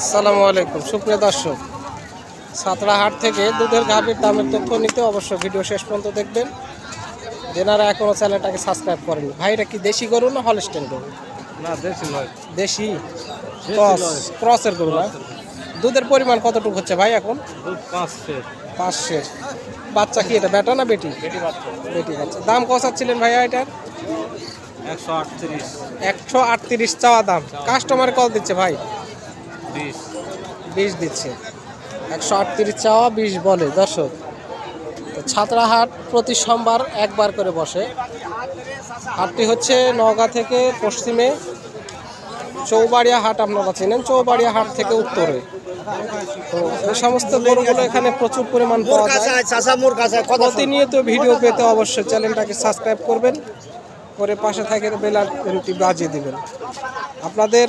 আসসালামু আলাইকুম সুপ্রিয় দর্শক। সাতরা হাট থেকে দুধের গাভীর দামের তথ্য নিতে অবশ্যই ভিডিও শেষ পর্যন্ত দেখবেন। যেনারা এখনও চ্যানেলটাকে সাবস্ক্রাইব করেনি ভাই এটা কি দেশি গরু না হলস্টেন গরু? না দেশি নয়। দেশি? ক্রস ক্রসের গরু না? দুধের পরিমাণ কতটুকু হচ্ছে ভাই এখন? দুধ পাঁচ সের বাচ্চা কি এটা বেটা না বেটি? বেটি বাচ্চা। বেটি বাচ্চা। দাম কষাচ্ছিলেন ভাইয়া এটার? একশো আটত্রিশ। একশো আটত্রিশ চাওয়া দাম। কাস্টমার কত দিচ্ছে ভাই। বিশ। বিষ দিচ্ছে। একশো আটত্রিশ চাওয়া বিষ বলে। দর্শক তো ছাত্রাহাট প্রতি সোমবার একবার করে বসে। হাটটি হচ্ছে নওগাঁ থেকে পশ্চিমে চৌবাড়িয়া হাট আপনারা চেনেন চৌবাড়িয়া হাট থেকে উত্তরে। তো এই সমস্ত গরুগুলো এখানে প্রচুর পরিমাণ পাওয়া যায়। চাষা মোর কাছে প্রতিনিয়ত ভিডিও পেতে অবশ্যই চ্যানেলটাকে সাবস্ক্রাইব করবেন করে পাশে থাকে বেলাটি বাজিয়ে দেবেন। আপনাদের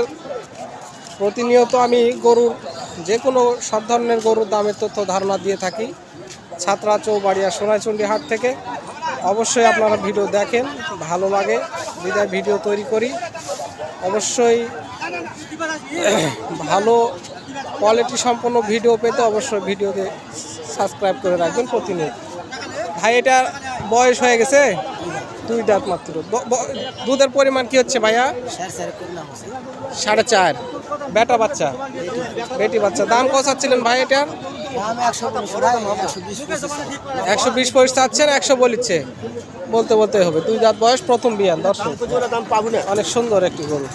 প্রতিনিয়ত আমি গরুর যে কোনো সব ধরনের গরুর দামের তথ্য ধারণা দিয়ে থাকি। ছাত্রা চৌবাড়িয়া সোনাইচন্ডী হাট থেকে। অবশ্যই আপনারা ভিডিও দেখেন ভালো লাগে বিদায় ভিডিও তৈরি করি। অবশ্যই ভালো কোয়ালিটি সম্পন্ন ভিডিও পেতে অবশ্যই ভিডিওতে সাবস্ক্রাইব করে রাখবেন প্রতিনিয়ত। ভাই এটা বয়স হয়ে গেছে? দুই দাঁত মাত্র। দুধের পরিমাণ কি হচ্ছে ভাইয়া? সাড়ে চার। বেটা বাচ্চা, বেটি বাচ্চা। দাম কত চাচ্ছিলেন ভাই এটার? একশো বিশ পয়সা চাচ্ছেন, একশো বলিচ্ছে। বলতে বলতে হবে। দুই দাঁত বয়স, প্রথম বিয়ান, দর্শক। অনেক সুন্দর একটি গরু।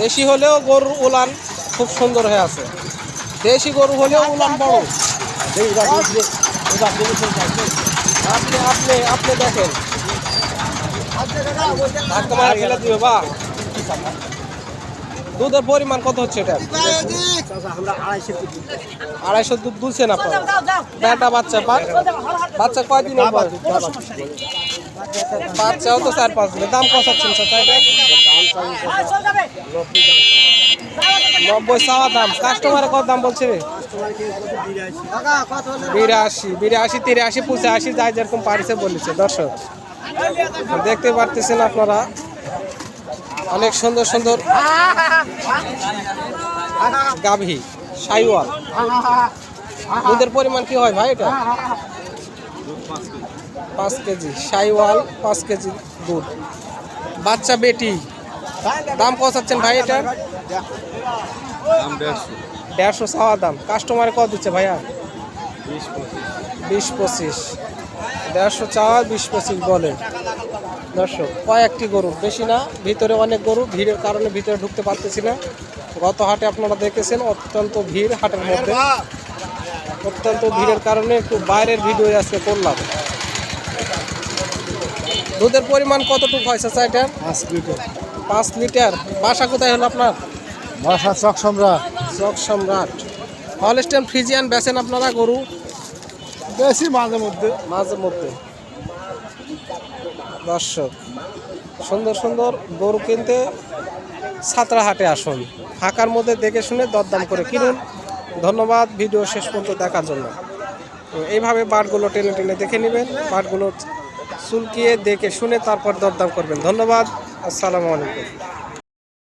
দেশি হলেও গরুর উলান খুব সুন্দর হয়ে আছে। দেশি গরু হলেও উলান বড়। আপনি আপনি আপনি দেখেন। বা দুধের পরিমাণ কত হচ্ছে এটা? আড়াইশো দুধ দুলছেন আপনার? বেটা বাচ্চা বাচ্চা কয়দিন বাচ্চাও তো চার পাঁচ দিনের। দাম কষাচ্ছেন নব্বই চাওয়া দাম। কাস্টমারে কত দাম বলছে রে? বিরাশি বিরাশি, তিরাশি, পঁচাশি, যাই যেরকম পারিছে বলেছে, দর্শক। দেখতে পারতেছেন আপনারা। অনেক সুন্দর সুন্দর গাভী সাইওয়াল। দুধের পরিমাণ কি হয় ভাই এটা? পাঁচ কেজি সাইওয়াল পাঁচ কেজি দুধ। বাচ্চা বেটি দাম কষাচ্ছেন ভাই এটা? দেড়শো চাওয়া দাম। কাস্টমারে কত দিচ্ছে ভাইয়া? বিশ পঁচিশ। দেড়শো চাওয়া বিশ পঁচিশ বলে। দর্শক কয়েকটি গরু বেশি না ভিতরে অনেক গরু ভিড়ের কারণে ভিতরে ঢুকতে পারতেছি না। গত হাটে আপনারা দেখেছেন অত্যন্ত ভিড় হাটের মধ্যে। অত্যন্ত ভিড়ের কারণে একটু বাইরের ভিডিও আজকে করলাম। দুধের পরিমাণ কতটুকু হয় চাচা এটার পাঁচ লিটার। পাঁচ লিটার। বাসা কোথায় হলো আপনার? বাসা চক সম্রাট চক সম্রাট হলস্টেন ফ্রিজিয়ান বেচেন আপনারা গরু? বেশি মাঝে মধ্যে। মাঝে মধ্যে। দর্শক, সুন্দর সুন্দর গরু কিনতে হাটে আসুন। ফাঁকার মধ্যে দেখে শুনে দরদাম করে কিনুন। ধন্যবাদ, ভিডিও শেষ পর্যন্ত দেখার জন্য। এইভাবে বাটগুলো টেনে টেনে দেখে নেবেন বাটগুলো চুলকিয়ে দেখে শুনে তারপর দরদাম করবেন। ধন্যবাদ, আসসালামু আলাইকুম।